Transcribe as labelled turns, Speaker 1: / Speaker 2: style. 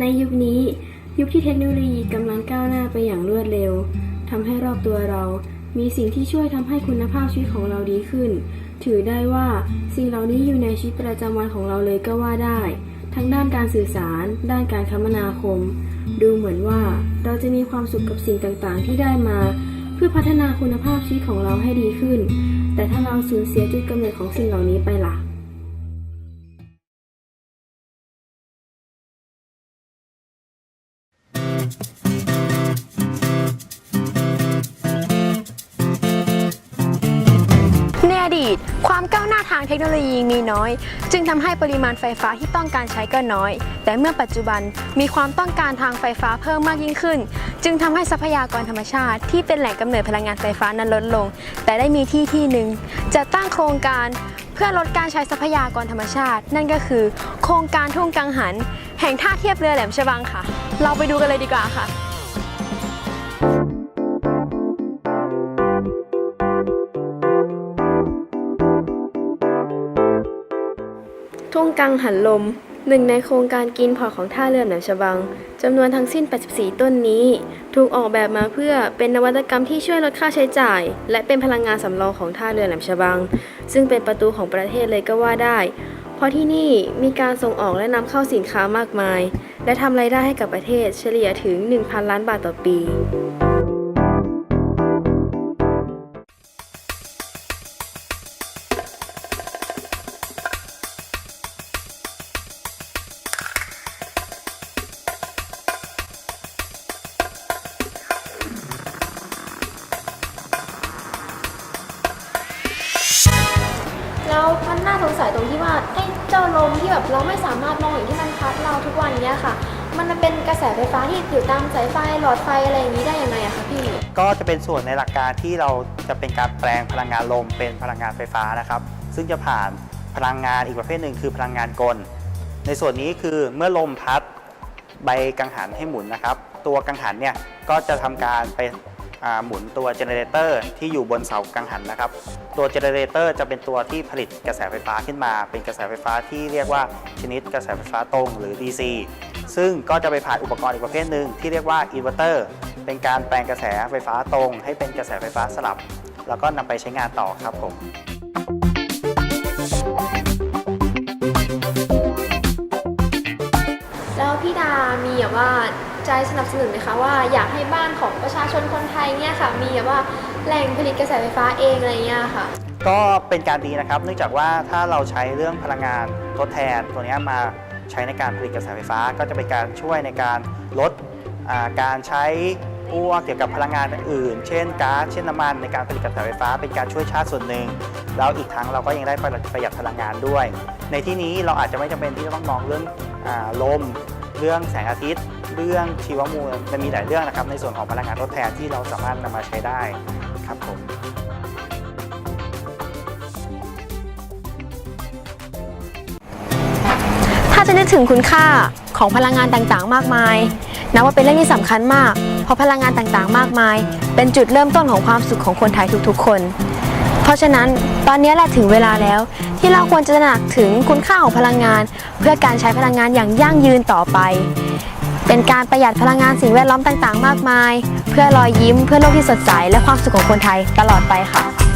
Speaker 1: ในยุคนี้ยุคที่เทคโนโลยีกำลังก้าวหน้าไปอย่างรวดเร็วทำให้รอบตัวเรา มีสิ่งที่ช่วยทำให้คุณภาพชีวิตของเราดีขึ้น ถือได้ว่าสิ่งเหล่านี้อยู่ในชีวิตประจำวันของเราเลยก็ว่าได้ ทั้งด้านการสื่อสาร ด้านการคมนาคม ดูเหมือนว่าเราจะมีความสุขกับสิ่งต่างๆ ที่ได้มา เพื่อพัฒนาคุณภาพชีวิตของเราให้ดีขึ้น แต่ถ้าเราสูญเสียจุดกำเนิดของสิ่งเหล่านี้ไปล่ะ
Speaker 2: ความก้าวหน้าทางเทคโนโลยีมีน้อย จึงทำให้ปริมาณไฟฟ้าที่ต้องการใช้ก็น้อย แต่เมื่อปัจจุบันมีความต้องการทางไฟฟ้าเพิ่มมากยิ่งขึ้น จึงทำให้ทรัพยากรธรรมชาติ ที่เป็นแหล่งกำเนิดพลังงานไฟฟ้านั้นลดลง แต่ได้มีที่ที่หนึ่งจะตั้งโครงการเพื่อลดการใช้ทรัพยากรธรรมชาติ นั่นก็คือ โครงการทุ่งกังหัน แห่งท่าเทียบเรือแหลมฉบังค่ะ เราไปดูกันเลยดีกว่าค่ะ
Speaker 1: ทุ่งกังหันลม หนึ่งในโครงการกินพอของท่าเรือแหลมฉบังจำนวนทั้งสิ้น 84 ต้นนี้ ถูกออกแบบมาเพื่อเป็นนวัตกรรมที่ช่วยลดค่าใช้จ่าย และเป็นพลังงานสำรองของท่าเรือแหลมฉบัง ซึ่งเป็นประตูของประเทศเลยก็ว่าได้ เพราะที่นี่มีการส่งออกและนำเข้าสินค้ามากมาย และทำรายได้ให้กับประเทศเฉลี่ยถึง 1,000 ล้านบาทต่อปี
Speaker 3: แล้วมันน่าสงสัยตรงที่ว่าไอ้เจ้าลมที่แบบเราไม่สามารถมองเห็นที่มันพัดเราทุกวันเนี้ยค่ะ มันเป็นกระแสไฟฟ้าที่อยู่ตามสายไฟหลอดไฟอะไรอย่างนี้ได้ยังไงอะคะพี่
Speaker 4: ก็จะเป็นส่วนในหลักการที่เราจะเป็นการแปลงพลังงานลมเป็นพลังงานไฟฟ้านะครับ ซึ่งจะผ่านพลังงานอีกประเภทหนึ่งคือพลังงานกล ในส่วนนี้คือเมื่อลมพัดใบกังหันให้หมุนนะครับ ตัวกังหันเนี่ยก็จะทำการไป หมุนตัวเจเนเรเตอร์ที่อยู่บนเสากังหันนะครับ ตัวเจเนเรเตอร์จะเป็นตัวที่ผลิตกระแสไฟฟ้าขึ้นมา เป็นกระแสไฟฟ้าที่เรียกว่าชนิดกระแสไฟฟ้าตรงหรือ DC ซึ่งก็จะไปผ่านอุปกรณ์อีกประเภทหนึ่งที่เรียกว่าอินเวอร์เตอร์เป็นการแปลงกระแสไฟฟ้าตรง ให้เป็นกระแสไฟฟ้าสลับ แล้วก็นำไปใช้งานต่อครับผม
Speaker 3: แล้วพี่ดามีแบบว่า ใจสนับสนุนไหมคะว่าอยากให้บ้านของประชาชนคนไทยเนี่ยค่ะ มีแบบว่าแหล่งผลิตกระแสไฟฟ้าเองอะไรเงี้ยค่ะ
Speaker 4: ก็เป็นการดีนะครับ เนื่องจากว่าถ้าเราใช้เรื่องพลังงานทดแทนตัวเนี้ยมาใช้ในการผลิตกระแสไฟฟ้า ก็จะเป็นการช่วยในการลดการใช้พวกเกี่ยวกับพลังงานอื่น เช่นก๊าซเช่นน้ำมันในการผลิตกระแสไฟฟ้า เป็นการช่วยชาติส่วนหนึ่งแล้วอีกทั้งเราก็ยังได้ประหยัดพลังงานด้วย ในที่นี้เราอาจจะไม่จำเป็นที่จะต้องมองเรื่องอลมเรื่องแสงอาทิตย์ เรื่องชีวมวลมันมีหลายเรื่องนะครับ ในส่วนของพลังงานทดแทนที่เราสามารถนำมาใช้ได้ครับผม
Speaker 2: ถ้าจะนึกถึงคุณค่าของพลังงานต่างๆ มากมายนับว่าเป็นเรื่องที่สำคัญมาก เพราะพลังงานต่างๆ มากมาย เป็นจุดเริ่มต้นของความสุขของคนไทยทุกๆ คน เพราะฉะนั้นตอนนี้แหละถึงเวลาแล้ว ที่เราควรจะตระหนักถึงคุณค่าของพลังงาน เพื่อการใช้พลังงานอย่างยั่งยืนต่อไป เป็นการประหยัดพลังงานสิ่งแวดล้อมต่างๆ มากมาย เพื่อรอยยิ้มเพื่อโลกที่สดใส และความสุขของคนไทยตลอดไปค่ะ